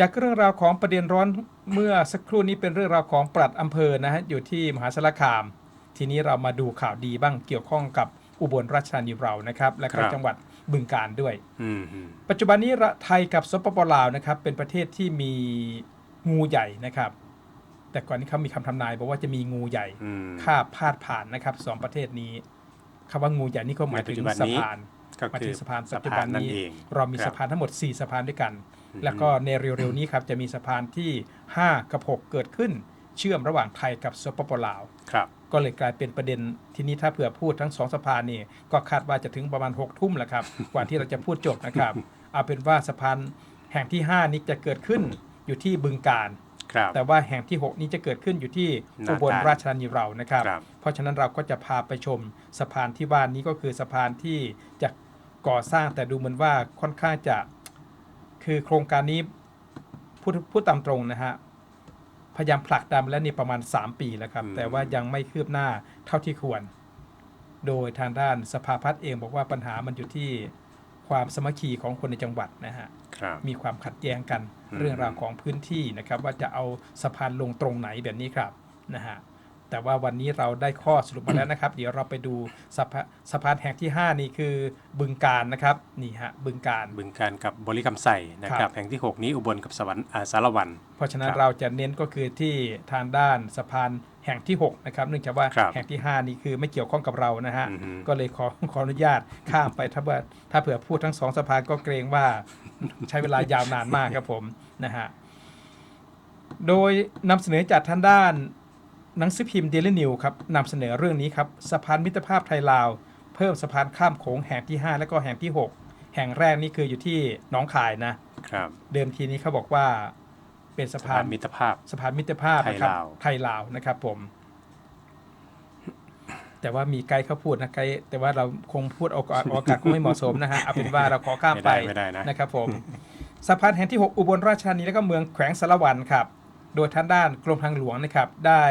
จากเรื่องราวของประเด็นร้อนเมื่อสักครู่นี้เป็นเรื่องราวของปลัดอำเภอนะฮะอยู่ที่มหาสารคาม ทีนี้เรามาดูข่าวดีบ้างเกี่ยวข้องกับอุบลราชธานีเรานะครับและก็ครับจังหวัดบึงกาฬด้วยอืมอืมปัจจุบันนี้ระไทยกับสปปลาวนะครับเป็นประเทศที่มีงูใหญ่นะครับ แต่ก่อนนี้เขามีคำทำนายบอกว่าจะมีงูใหญ่อืมข้าบพาดผ่านนะครับสองประเทศนี้คำว่างูใหญ่นี่ก็หมายถึงในปัจจุบันสะนี้พานก็หมายคืถึองสะพานสะปัจจุพาบันนนั่นนี้เองเรามีครับสะพานทั้งหมด 4 สะพานด้วยกันอืม แล้วก็ในเร็วๆนี้ครับจะมีสะพานที่ 5 กับ 6 เกิดขึ้น เชื่อมระหว่างไทยกับสปปลาว ครับ ก็เลยกลายเป็นประเด็นทีนี้ถ้าเผื่อพูดทั้งสองสะพานนี่ก็คาดว่าจะถึงประมาณ6กทุ่มแหละครับ กว่าที่เราจะพูดจบนะครับ เอาเป็นว่าสะพานแห่งที่ 5 นี้จะเกิดขึ้นอยู่ที่บึงการ ครับ แต่ว่าแห่งที่ 6 นี้จะเกิดขึ้นอยู่ที่นาอุบลตาลราชธานีเรานะครับ ครับ เพราะฉะนั้นเราก็จะพาไปชมสะพานที่ว่านี้ก็คือสะพานที่จะก่อสร้างแต่ดูเหมือนว่าค่อนข้างจะ คือโครงการนี้พูดพูดตามตรงนะฮะพยายามผลักดันแล้วนี่ประมาณ 3 ปีแล้วครับอืมแต่ว่ายังไม่คืบหน้าเท่าที่ควร โดยทางด้านสภาพัฒน์เองบอกว่าปัญหามันอยู่ที่ความสามัคคีของคนในจังหวัดนะฮะครับมีความขัดแย้งกันอืมเรื่องราวของพื้นที่นะครับ ว่าจะเอาสะพานลงตรงไหนแบบนี้ครับนะฮะ แต่ว่าวันนี้เราได้ข้อสรุปมาแล้วนะครับ เดี๋ยวเราไปดูสะพาสะพานแห่งที่ 5 นี่คือบึงการนะครับนี่ฮะบึงการ บึงการกับบริกรรมใส่นะคครัรับบ แห่งที่ 6 นี้อุบลกับสวรรค์อ่าสารวัน เพราะฉะนั้นครับเราจะเน้นก็คือที่ทางด้านสะพานแห่งที่ 6 นะครับ เนื่องจากว่าครับแห่งที่ 5 นี่คือไม่เกี่ยวข้องกับเรานะฮะ อือฮึ ก็เลยขอขออนุญาตข้ามไปถ้าเผื่อถ้าเผื่อพูดทั้งสองสะพานก็เกรงว่า ใช้เวลายาวนานมากครับผมนะฮะ โดยนำเสนอจากทางด้าน หนังสือพิมพ์เดลินิวครับนำเสนอเรื่องนี้ครับสะพานมิตรภาพไทยลาว เพิ่มสะพานข้ามโขงแห่งที่ 5 และก็แห่งที่ 6 แห่งแรกนี่คืออยู่ที่หนองคายนะครับเดิมทีนี้เขาบอกว่าเป็นสะสะพาพานนมิตรภาพสะพานมิตรภาพนะครับไทยลาวไทยลาวนะครับผม แต่ว่ามีไกด์เขาพูดนะไกด์แต่ว่าเราคงพูดเอาเอาอากาศคงไม่เหมาะสมนะฮะเอาเป็นว่าเราขอข้ามไม่ไปได้ไม่ได้นะนะครับผมสะพานแห่งที่ 6 อุบลราชธานีและก็เมืองแขวงสารวันครับ โดยทางด้านกรมทางหลวงนะครับได้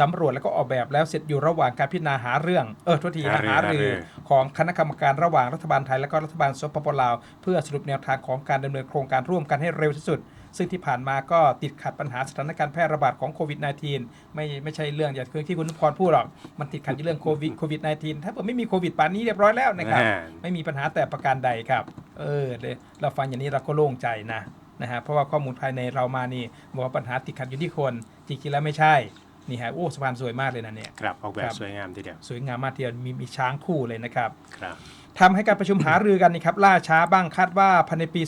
สำรวจแล้วก็ออกแบบแล้วเสร็จอยู่ระหว่างการพิจารณาหาเรื่องเออโทษทีนะหารือหารือหารือ ของคณะกรรมการระหว่างรัฐบาลไทยและก็รัฐบาลสปปลาว เพื่อสรุปแนวทางของการดำเนินโครงการร่วมกันให้เร็วที่สุด ซึ่งที่ผ่านมาก็ติดขัดปัญหาสถานการณ์แพร่ระบาดของโควิด -19 ไม่ไม่ใช่เรื่องอย่างที่คุณนุพรพูดหรอก มันติดขัดอยู่เรื่องโควิดโควิด -19 ถ้าเกิดไม่มีโควิดป่านนี้เรียบร้อยแล้วนะครับอ่าไม่มีปัญหาแต่ประการใดครับ เออเลยเราฟังอย่างนี้เราก็โล่งใจนะ นะฮะเพราะว่าข้อมูลภายในเรามานี่บอกว่าปัญหาติดขัดอยู่ที่คนจริงๆแล้วไม่ใช่นี่ฮะโอ้สะพานสวยมากเลยนะเนี่ยครับออกแบครับบสวยงามทีเดียวสวยงามมากทีเดียวมีมีช้างคู่เลยนะครับครับทำให้การประชุมหารือกันนี่ครับล่าช้าบ้างคาดว่าภายในปี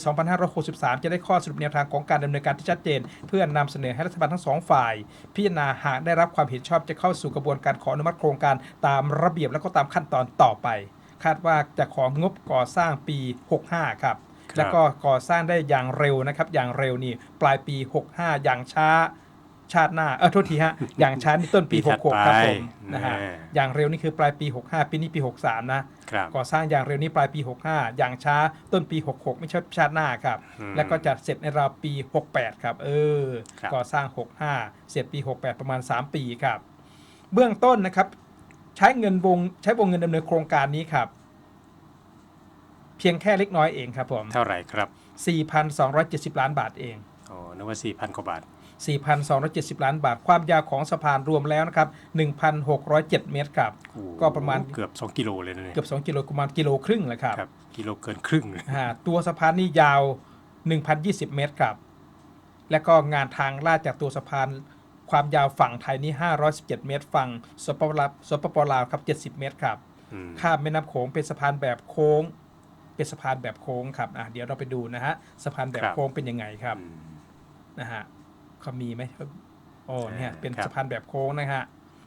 2563 จะได้ข้อสรุปแนวทางของการดำเนินการที่ชัดเจน เพื่อนำเสนอให้รัฐบาลทั้งสองฝ่าย พิจารณาหากได้รับความเห็นชอบจะเข้าสู่กระบวนการขออนุมัติโครงการตามระเบียบและก็ตามขั้นตอนต่อไป คาดว่าจะของงบก่อสร้างปี 65 ครับครับ แล้วก็ก่อสร้างได้อย่างเร็วนะครับอย่างเร็วนี่ปลายปี 65 อย่างช้าชาติหน้าเออโทษทีฮะอย่างช้านี่ต้นปีปีถัด66 ครับไปผมนะฮะอ่าอย่างเร็วนี่คือปลายปี 65 ปีนี้ปี 63 นะครับก่อสร้างอย่างเร็วนี้ปลายปี 65 อย่างช้าต้นปี 66 ไม่ใช่ชาติหน้าครับอืมแล้วก็จะเสร็จในราวปี 68 ครับ เออครับก่อสร้าง 65 เสร็จปี 68 ประมาณ 3 ปีครับ เบื้องต้นนะครับ ใช้เงินวงใช้วงเงินดำเนินโครงการนี้ครับ เพียงแค่เล็กน้อยเองครับผม เท่าไหร่ครับ 4,270 ล้านบาทเองโอ้นึกว่า4,000กว่าบาท 4,270 ล้านบาท ความยาวของสะพานรวมแล้วนะครับ1,607 เมตรครับ โอ้ก็ประมาณ เกือบ 2 กิโลเลยนะเนี่ยเกือบ 2 กิโลประมาณกิโลครึ่งแหละครับครับกิโลเกินครึ่งเลยอ่าตัวสะพานนี่ยาว 1,020 เมตรครับ และก็งานทางลาดจากตัวสะพานความยาวฝั่งไทยนี่517 เมตร ฝั่งสปปลาวสปปลาวครับ 70 เมตรครับ อืมข้ามแม่น้ำโขงเป็นสะพานแบบโค้ง เป็นสะพานแบบโค้งครับอะเดี๋ยวเราไปดูนะฮะสะพานแบบโค้งเป็นยังไงครับอืม นะฮะเขามีไหมโอ้เนี่ยเป็นครับ สะพานแบบโค้งนะฮะ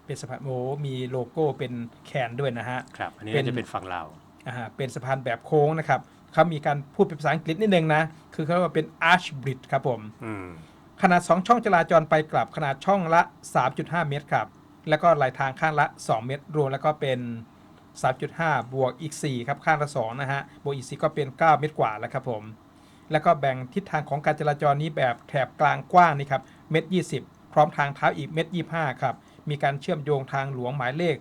เป็นสะพานโอ้มีโลโก้เป็นแขนด้วยนะฮะ ครับ อันนี้เป็น น่าจะเป็นฝั่งลาว อ่าเป็นสะพานแบบโค้งนะครับเขามีการพูดเป็นภาษาอังกฤษนิดนึงนะ คือเขาเรียกว่าเป็น arch bridge ครับผม อืม ขนาด 2 ช่องจราจรไปกลับขนาดช่องละ 3.5 เมตรครับ แล้วก็ไหลทางข้างละ 2 เมตร รวมแล้วก็เป็น 3.5 บวกอีก 4 ครับ ข้างละ2นะฮะ บวกอีก 4 ก็เป็น 9 เมตรกว่าแล้วครับผม แล้วก็แบ่งทิศทางของการจราจรนี้แบบแถบกลางกว้างนี่ครับ เมตร 20 พร้อมทางเท้าอีกเมตร 25 ครับ มีการเชื่อมโยงทางหลวงหมายเลข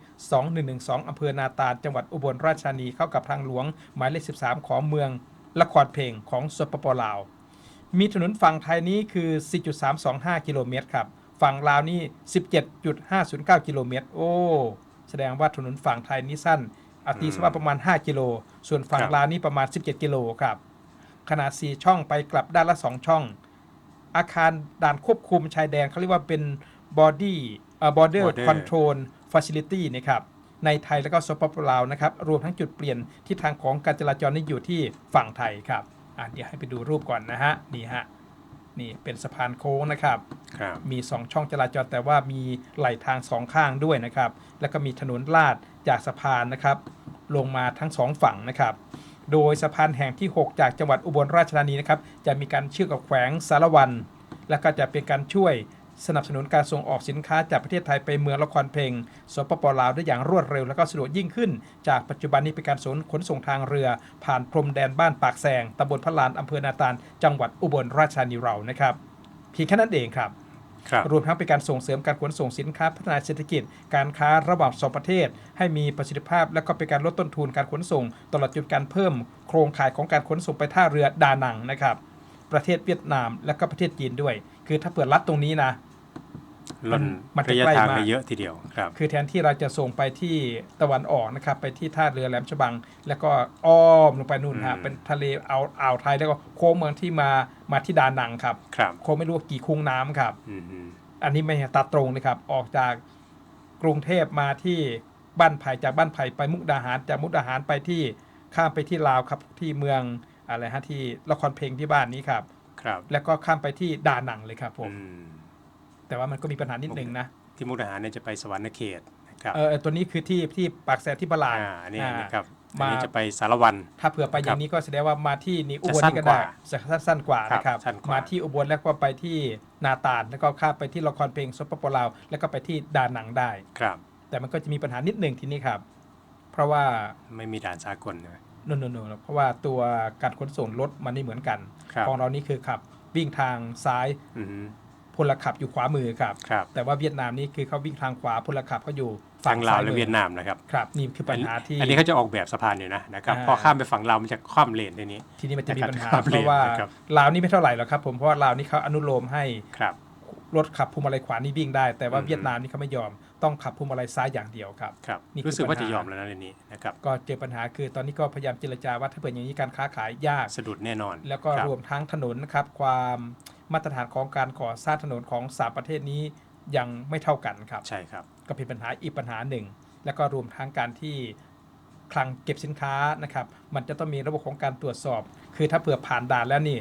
2112อำเภอนาตาจังหวัดอุบลราชธานีเข้ากับทางหลวงหมายเลข 13 ของเมืองละครเพลงของสปปลาว มีถนนฝั่งไทยนี้คือ 4.325 กิโลเมตรครับ ฝั่งลาวนี่ 17.509 กิโลเมตร โอ้ แสดงว่าถนนฝั่งไทยนี้สั้นอาตีสว่าประมาณ 5 กิโล ส่วนฝั่งครับลาวนี่ประมาณ 17 กิโลครับ ขนาด 4 ช่องไปกลับด้านละ 2 ช่อง อาคารด่านควบคุมชายแดนเขาเรียกว่าเป็น body เอ่อ border Border control facility นะครับในไทยแล้วก็สปปลาวนะครับ รวมทั้งจุดเปลี่ยนที่ทางของการจราจรนี่อยู่ที่ฝั่งไทยครับอะเดี๋ยวให้ไปดูรูปก่อนนะฮะนี่ฮะ นี่เป็นสะพานโค้งนะครับ ครับ มี 2 ช่องจราจรแต่ว่ามีไหลทางสองข้างด้วยนะครับ แล้วก็มีถนนลาดจากสะพานนะครับ ลงมาทั้งสองฝั่งนะครับ โดยสะพานแห่งที่ 6 จากจังหวัดอุบลราชธานีนะครับ จะมีการเชื่อมกับแขวงสารวัน และก็จะเป็นการช่วย สนับสนุนการส่งออกสินค้าจากประเทศไทยไปเมืองละครเพลงสปปลาวได้อย่างรวดเร็วและก็สะดวกยิ่งขึ้น จากปัจจุบันนี้เป็นการส่งขนส่งทางเรือ ผ่านพรมแดนบ้านปากแซงตำบลพระลานอำเภอนาตาลจังหวัดอุบลราชธานีเรานะครับเพียงแค่นั้นเองครับครับรวมทั้งเป็นการส่งเสริมการขนส่งสินค้าพัฒนาเศรษฐกิจ การค้าระหว่างสองประเทศ ให้มีประสิทธิภาพ และก็เป็นการลดต้นทุนการขนส่ง ตลอดจนการเพิ่ม โครงข่ายของการขนส่งไปท่าเรือดานังนะครับ ประเทศเวียดนามและก็ประเทศจีนด้วย คือถ้าเปิดรัดตรงนี้นะ ล่นมันจะระยะใกล้ทางมากไปเยอะทีเดียวครับ คือแทนที่เราจะส่งไปที่ตะวันออกนะครับ ไปที่ท่าเรือแหลมฉบัง แล้วก็อ้อมลงไปนู่นฮะอืมเป็นทะเลอ่าวอ่าวไทยแล้วก็โค้งเมืองที่มามาที่ดานังครับครับโค้งไม่รู้ว่ากี่คุ้งน้ำครับอืมอืมอันนี้ไม่ใช่ตัดตรงนะครับ ออกจากกรุงเทพมาที่บ้านไผ่จากบ้านไผ่ไปมุกดาหารจากมุกดาหารไปที่ข้ามไปที่ลาวครับที่เมืองอะไรฮะที่ละครเพลงที่บ้านนี้ครับครับ แล้วก็ข้ามไปที่ดานังเลยครับผมอืม แต่ว่ามันก็มีปัญหานิดนึงนะ ที่มุกดาหารเนี่ยจะไปสวรรณเขตนะครับเออตัวนี้คือที่ที่ปากแสนที่บาลานอ่าอันนี้อ่านะครับมาอันนี้จะไปสารวัน ถ้าเผื่อไปอย่างนี้ก็แสดงว่ามาที่นี่อุบลจะสั้นนี่ก็กได้ว่าจะสั้นๆกว่านะครับสั้นกว่ามาที่อุบลแล้วก็ไปที่นาตาลแล้วก็ข้ามไปที่ละครเพลงสปปลาวแล้วก็ไปที่ดานังได้ ครับ แต่มันก็จะมีปัญหานิดหนึ่งทีนี้ครับ เพราะว่าไม่มีด่านสากลนะ โนนโนนเพราะว่าตัวการขนส่งรถมันไม่เหมือนกัน ครับ ของเรานี่คือขับวิ่งทางซ้าย อืม พลขับอยู่ขวามือครับ ครับ แต่ว่าเวียดนามนี่คือเขาวิ่งทางขวาพลขับเขาอยู่ฝั่งลาวซ้และมือเวียดนามนะครับ ครับนี่คือปัญหาที่ อันนี้เขาจะออกแบบสะพานอยู่นะนะครับอ่าพอข้ามไปฝั่งลาวมันจะคว่ำเลนทีนี้ ทีนี้มันจะมีปัญหาครับเพราะว่าครับลาวนี่ไม่เท่าไหร่หรอกครับ ผมเพราะว่าลาวนี่เขาอนุโลมให้ครับรถขับพวงมาลัยขวานี่วิ่งได้ แต่ว่าอืมเวียดนามนี่เขาไม่ยอมต้องขับพวงมาลัยซ้ายอย่างเดียวครับครับนี่คือรู้สึกว่าปัญหาจะยอมแล้วนะในนี้นะครับก็เจอปัญหาคือตอนนี้ก็พยายามเจรจาว่าถ้าเปิดอย่างนี้การค้าขายยากสะดุดแน่นอน แล้วก็คบรวมทั้งถนนนะครับความ มาตรฐานของการก่อสร้างถนนของสามประเทศนี้ยังไม่เท่ากันครับ ใช่ครับ ก็เป็นปัญหาอีกปัญหาหนึ่ง แล้วก็รวมทั้งการที่คลังเก็บสินค้านะครับ มันจะต้องมีระบบของการตรวจสอบ คือถ้าเผื่อผ่านด่านแล้วนี่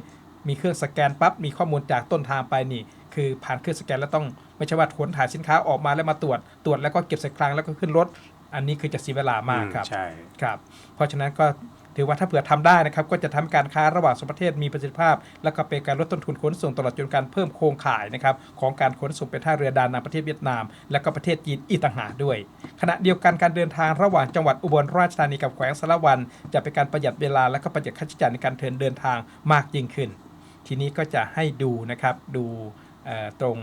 มีเครื่องสแกนปั๊บ มีข้อมูลจากต้นทางไปนี่ คือผ่านเครื่องสแกนแล้วต้องไม่ใช่ว่าขนถ่ายสินค้าออกมาแล้วมาตรวจ ตรวจแล้วก็เก็บใส่คลังแล้วก็ขึ้นรถ อันนี้คือจะเสียเวลามากครับ ใช่ ครับ เพราะฉะนั้นก็ ถือว่าถ้าเผื่อทำได้นะครับก็จะทำให้การค้าระหว่างสองประเทศมีประสิทธิภาพ แล้วก็เป็นการลดต้นทุนขนส่งตลอดจนการเพิ่มโครงข่ายนะครับของการขนส่งไปท่าเรือดานาประเทศเวียดนาม และก็ประเทศจีนอีกต่างหากด้วย ขณะเดียวกันการเดินทางระหว่างจังหวัดอุบลราชธานีกับแขวงสารวัน จะเป็นการประหยัดเวลาและก็ประหยัดค่าใช้จ่ายในการเดินทางมากยิ่งขึ้น ทีนี้ก็จะให้ดูนะครับดูเอ่อตรง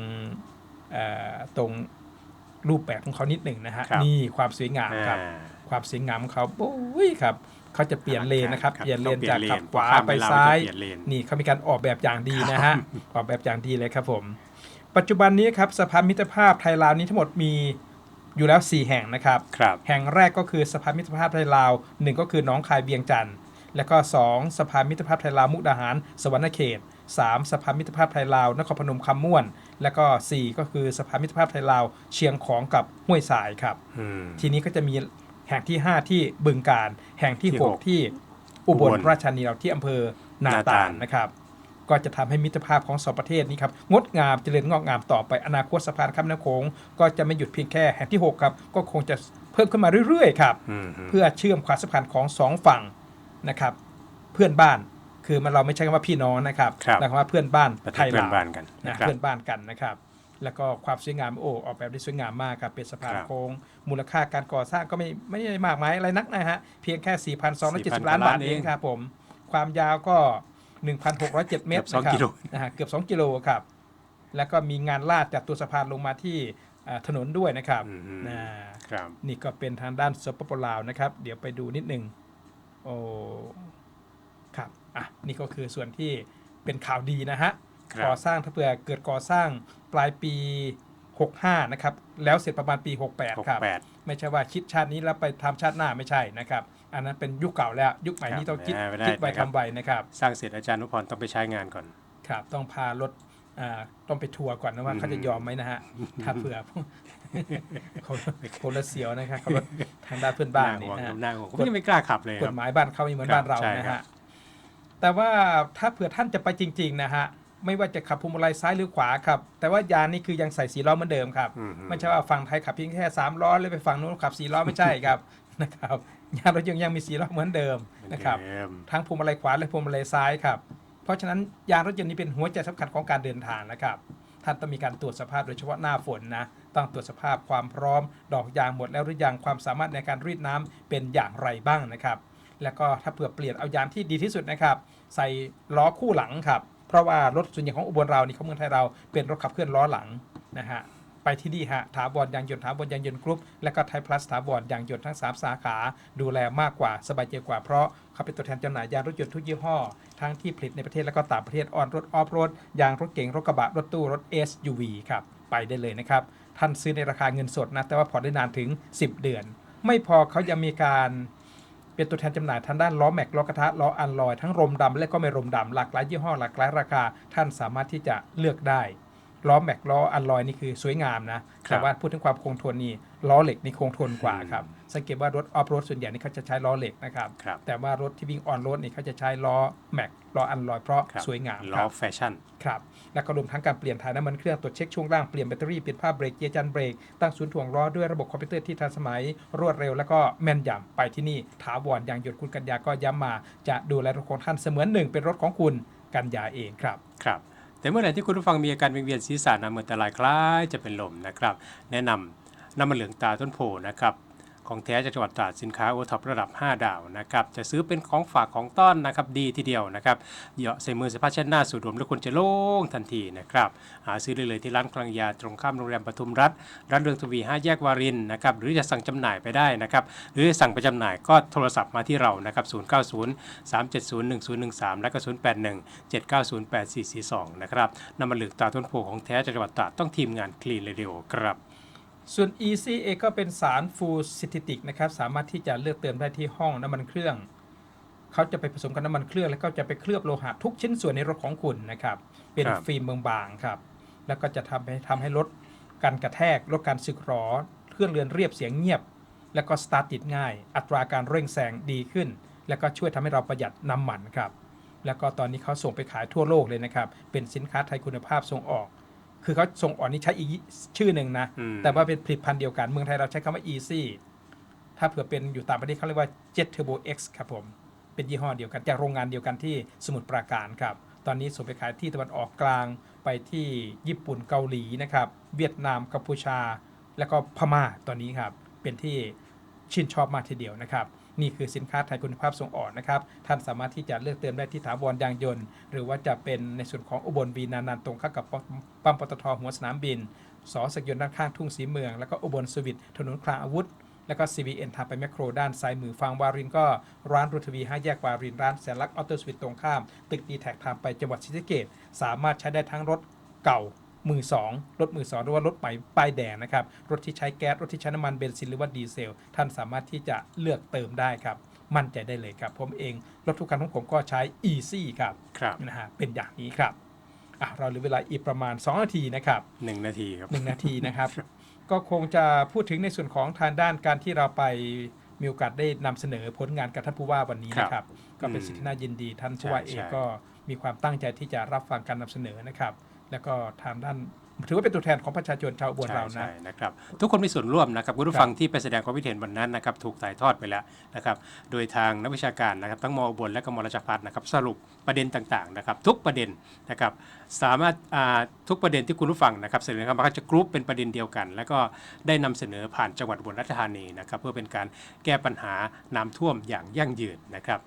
เอ่อตรงรูปแบบของเขานิดหนึ่งนะฮะครับนี่ความสวยงามครับอ่า ความสวยงามของเขาโอ้ยครับเขาจะเปลี่ยนเลนนะครับครับเปลี่ยนเลนต้องเปลี่ยนจากขับเลนขวาพอข้ามไปไปลาวซ้ายจะเปลี่ยนเลนนี่เขามีการออกแบบอย่างดีนะฮะ ออกแบบอย่างดีเลยครับผม ปัจจุบันนี้ครับสะพานมิตรภาพไทยลาวนี้ทั้งหมดมีอยู่แล้ว 4 แห่งนะครับครับแห่งแรกก็คือสะพานมิตรภาพไทยลาวหนึ่งก็คือหนองคายเวียงจันทร์แล้วก็ 2 สะพานมิตรภาพไทยลาวมุกดาหาร สวรรณเขต 3 สะพานมิตรภาพไทยลาวนครพนมคำม่วน แล้วก็ 4 ก็คือสะพานมิตรภาพไทยลาวเชียงของกับห้วยสายครับอืมทีนี้ก็จะมี แห่งที่ 5 ที่บึงการ แห่งที่ ที่หก 6 ที่อุบลอุบลราชธานีเราที่อำเภอนานาตาตาล ลนะครับ ก็จะทำให้มิตรภาพของสองประเทศนี้ครับงดงามเจริญงอกงามต่อไปอนาคตสะพานข้ามแม่น้ำโขงก็จะไม่หยุดเพียงแค่แห่งที่6ครับก็คงจะเพิ่มขึ้นมาเรื่อยๆครับ อืมเพื่อเชื่อมความสัมพันธ์ของสองฝั่งนะครับ เพื่อนบ้านคือมันเราไม่ใช่คำว่าพี่น้องนะครับครับ แต่คำว่าเพื่อนบ้านประเทไทศยเพื่อนลาวบ้านกันนะนะครับ เพื่อนบ้านกันนะครับ แล้วก็ความสวยงามโอ้ออกแบบได้สวยงามมากครับเป็นสะพานครับโค้งมูลค่าการก่อสร้างก็ไม่ไม่ได้มากมายอะไรนักนะฮะเพียงแค่ 4,270 4,000ล้านบาทล้านเอเองงครับผมความยาวก็ 1,607 เมตรเกือบสองนะครักิโลนะฮะเกือบ 2 กิโลครับ แล้วก็มีงานลาดจากตัวสะพานลงมาที่อ่าถนนด้วยนะครับอืมนะครับนี่ก็เป็นทางด้านสปปลาวนะครับ เดี๋ยวไปดูนิดหนึ่งโอ้ครับอะนี่ก็คือส่วนที่เป็นข่าวดีนะฮะครับ ก่อสร้างถ้าเผื่อเกิดก่อสร้างปลายปี 65 นะครับ แล้วเสร็จประมาณปี 68 ครับ68ไม่ใช่ว่าคิดชาตินี้แล้วไปทำชาติหน้าไม่ใช่นะครับ อันนั้นเป็นยุคเก่าแล้วยุคใหม่นี้ต้องคิดครับไม่ได้คิดไวนะครับทำไวนะครับ สร้างเสร็จอาจารย์นุพรต้องไปใช้งานก่อนครับต้องพารถอ่าต้องไปทัวร์ก่อนนะว่าอืมเขาจะยอมไหมนะฮะถ้าเผื่อคนคนละเสียวนะครับเขารถทางด้านเพื่อนบ้านหนี่ห่วงนะฮะหน้าห่วงผมยังไม่กล้าขับเลยกครัฎบหมายบ้านเขาไม่เหมือนครับบ้านเราใช่นะครัฮะบแต่ว่าถ้าเผื่อท่านจะไปจริง ๆ นะฮะ ไม่ว่าจะขับพวงมาลัยซ้ายหรือขวาครับ แต่ว่ายานนี่คือยังใส่สีล้อเหมือนเดิมครับอืไม่ใช่ว่าฝั่งไทยขับเพียงแค่3ล้อแล้วไปฝั่งนู้นขับ4ล้อไม่ใช่ครับนะครับยานรถยนต์ยังมีสีล้อเหมือนเดิมนะครับเดิมทั้งพวงมาลัยขวาและพวงมาลัยซ้ายครับ เพราะฉะนั้นยางรถยนต์นี้เป็นหัวใจสำคัญของการเดินทางนะครับท่านต้องมีการตรวจสภาพโดยเฉพาะหน้าฝนนะต้องตรวจสภาพความพร้อม ดอกยางหมดแล้วหรือยังความสามารถในการรีดน้ำเป็นอย่างไรบ้างนะครับ แล้วก็ถ้าเผื่อเปลี่ยนเอายางที่ดีที่สุดนะครับ ใส่ล้อคู่หลังครับเพ ราะว่ารถส่วนใหญ่ของอุบลเรานี่ของเมืองไทยเราเป็นรถขับเคลื่อนล้อหลังนะฮะไปที่นี่ฮะถาวรยางยนต์ถาวรยางยนต์กรุ๊ปและก็ไทยพลัสถาวรยางยนต์ทั้ง 3 สาขาดูแลมากกว่าสบายใจกว่าเพราะเขาเป็นตัวแทนจำหน่ายยางรถยนต์ทุกยี่ห้อ ทั้งที่ผลิตในประเทศและก็ต่างประเทศออนรถออฟรถยางรถเก๋งรถกระบะรถตู้รถ SUV ครับไปได้เลยนะครับ ท่านซื้อในราคาเงินสดนะแต่ว่าผ่อนได้นานถึง 10 เดือน ไม่พอเขายังมีการ เป็นตัวแทนจำหน่ายทางด้านล้อแม็กล้อกระทะล้ออันลอยทั้งรมดำและก็ไม่รมดำหลากหลายยี่ห้อหลากหลายราคา ท่านสามารถที่จะเลือกได้ล้อแม็กล้ออันลอยนี่คือสวยงามนะครับแต่ว่าพูดถึงความคงทนนี่ล้อเหล็กนี่คงทนกว่าครับ สังเกตว่ารถออฟโรดส่วนใหญ่นี่เขาจะใช้ล้อเหล็กนะครับ ครับแต่ว่ารถที่วิ่งออนโรดนี่เขาจะใช้ล้อแม็กล้ออันลอยเพราะครับ สวยงามคล้อรับแฟชั่น ครับแล้วก็รวมทั้งการเปลี่ยนถ่ายน้ำมันเครื่องตรวจเช็คช่วงล่างเปลี่ยนแบตเตอรี่เปลี่ยนผ้าเบรกเกียร์จันเบรกตั้งศูนย์ถ่วงล้อด้วยระบบคอมพิวเตอร์ที่ทันสมัย รวดเร็วแล้วก็แม่นยำไปที่นี่ถาวรอย่างหยดคุณกัญญาก็ย้ำมา จะดูแลรถของท่านเสมือนหนึ่งเป็นรถของคุณกัญญาเองครับ ครับ แต่เมื่อไหร่ที่คุณผู้ฟังมีอาการวิงเวียนศีรษะน้ำเหมือนตะลายคล้ายจะเป็นลมนะครับ แนะนำน้ำมันเหลืองตาต้นโพนะครับ ของแท้จากจังหวัดตราดสินค้าโอท็อประดับ 5 ดาวนะครับจะซื้อเป็นของฝากของต้อนนะครับดีทีเดียวนะครับเหยาะใส่มือใส่ผ้าเช็ดหน้าสูดดมแล้วคุณจะโล่งทันทีนะครับหาซื้อได้เลยที่ร้านคลังยาตรงข้ามโรงแรมปทุมรัฐร้านเรืองทวี 5 แยกวารินนะครับหรือจะสั่งจำหน่ายไปได้นะครับหรือจะสั่งไปจำหน่ายก็โทรศัพท์มาที่เรานะครับ090 370 1013 และก็ 081 790 8442 นะครับน้ำมันเหลือตาต้นโพของแท้จากจังหวัดตราดต้องทีมงานคลีนเรดิโอครับ ส่วน Easy เองก็เป็นสารฟูซิติติกนะครับ สามารถที่จะเลือกเติมได้ที่ห้องน้ำมันเครื่อง เขาจะไปผสมกับน้ำมันเครื่อง แล้วก็จะไปเคลือบโลหะทุกชิ้นส่วนในรถของคุณนะครับ เป็นครับ ฟิล์มบางๆครับ แล้วก็จะทำให้ทำให้ลดการกระแทก ลดการสึกหรอ เครื่องเรือนเรียบเสียงเงียบ แล้วก็สตาร์ทติดง่าย อัตราการเร่งแซงดีขึ้น แล้วก็ช่วยทำให้เราประหยัดน้ำมันครับ แล้วก็ตอนนี้เขาส่งไปขายทั่วโลกเลยนะครับ เป็นสินค้าไทยคุณภาพส่งออก คือเขาส่งออกนี่ใช้อีกชื่อหนึ่งนะอืมแต่ว่าเป็นผลิตภัณฑ์เดียวกัน เมืองไทยเราใช้คำว่า easy ถ้าเผื่อเป็นอยู่ต่างประเทศเขาเรียกว่า jet turbo x ครับผม เป็นยี่ห้อเดียวกัน จากโรงงานเดียวกันที่สมุทรปราการครับ ตอนนี้ส่งไปขายที่ตะวันออกกลางไปที่ญี่ปุ่นเกาหลีนะครับ เวียดนามกัมพูชา แล้วก็พม่าตอนนี้ครับ เป็นที่ชื่นชอบมากทีเดียวนะครับ นี่คือสินค้าไทยคุณภาพส่งออกนะครับ ท่านสามารถที่จะเลือกเติมได้ที่ถาวรยางยนต์ หรือว่าจะเป็นในส่วนของอุบลวีนานันตรงข้ากับปั๊มปตทหัวสนามบิน สอสกยนด้านข้างทุ่งสีเมือง แล้วก็อุบลสวิตถนนคลางอาวุธแล้วก็ CBN ทางไปแมคโครด้านซ้ายมือฟังวารินก็ร้านรุทวี5แยกวารินร้านแสนลักษณ์ออโตสวิตตรงข้าม ตึกดีแท็กทางไปจังหวัดศรีสะเกษสามารถใช้ได้ทั้งรถเก่า มือ2รถมือ2หรือว่ารถใหม่ป้ายแดงนะครับรถที่ใช้แก๊สรถที่ใช้น้ำมันเบนซินหรือว่าดีเซล ท่านสามารถที่จะเลือกเติมได้ครับมั่นใจได้เลยครับ ผมเองรถทุกคันของผมก็ใช้ Easy ครับครับนะฮะเป็นอย่างนี้ครับอะเราเหลือเวลาอีกประมาณ 2 นาทีนะครับหนึ่งนาทีครับหนึ่งนาทีนะครับ ก็คงจะพูดถึงในส่วนของทางด้านการที่เราไปมีโอกาสได้นำเสนอผลงานกับท่านผู้ว่าวันนี้นะครับ ก็เป็นสิ่งที่น่ายินดีท่านผู้ว่าใช่เองใช่ก็มีความตั้งใจที่จะรับฟังการนำเสนอนะครับ แล้วก็ทางด้านถือว่าเป็นตัวแทนของประชาชนชาวอุบลเรานะใช่นะครับ ทุกคนมีส่วนร่วมนะครับคุณผู้ฟังที่ไปแสดงความคิดเห็นวันนั้นนะครับถูกถ่ายทอดไปแล้วนะครับโดยทางนักวิชาการนะครับทั้งมอบลและก็มราชพัฒนะครับสรุปประเด็นต่างๆนะครับทุกประเด็นนะครับสามารถทุกประเด็นที่คุณผู้ฟังนะครับเสนอเข้ามาก็จะกรุ๊ปเป็นประเด็นเดียวกัน แล้วก็ได้นำเสนอผ่านจังหวัดอุบลราชธานีนะครับเพื่อเป็นการแก้ปัญหาน้ำท่วมอย่างยั่งยืนนะครับ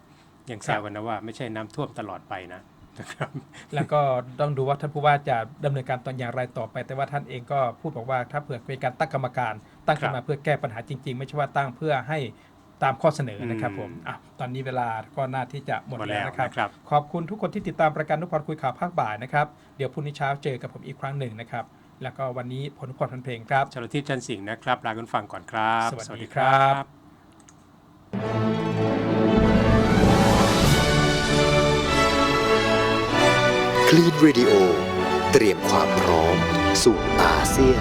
อย่างแซวกันนะว่าไม่ใช่น้ำท่วมตลอดไปนะ นะครับแล้วก็ต้องดูว่าท่านผู้ว่าจะดำเนินการตอนอย่างไรต่อไป แต่ว่าท่านเองก็พูดบอกว่าถ้าเผื่อเป็นการตั้งกรรมการ ตั้งขึ้นมาเพื่อแก้ปัญหาจริง ๆ ไม่ใช่ว่าตั้งเพื่อให้ตามข้อเสนอนะครับอืมผมอะตอนนี้เวลาก็น่าที่จะหมดหมดแล้วแล้วนะครับนะครับขอบคุณทุกคนที่ติดตามรายการนุพรคุยข่าวภาคบ่ายนะครับ เดี๋ยวพรุ่งนี้เช้าเจอกับผมอีกครั้งหนึ่งนะครับ แล้วก็วันนี้ผลนุพรพันเพลงครับชลทิศจันทร์สิงห์นะครับลาคุณฟังก่อนครับ สวัสดีครับ ลีนวิดีโอ เตรียมความพร้อมสู่อาเซียน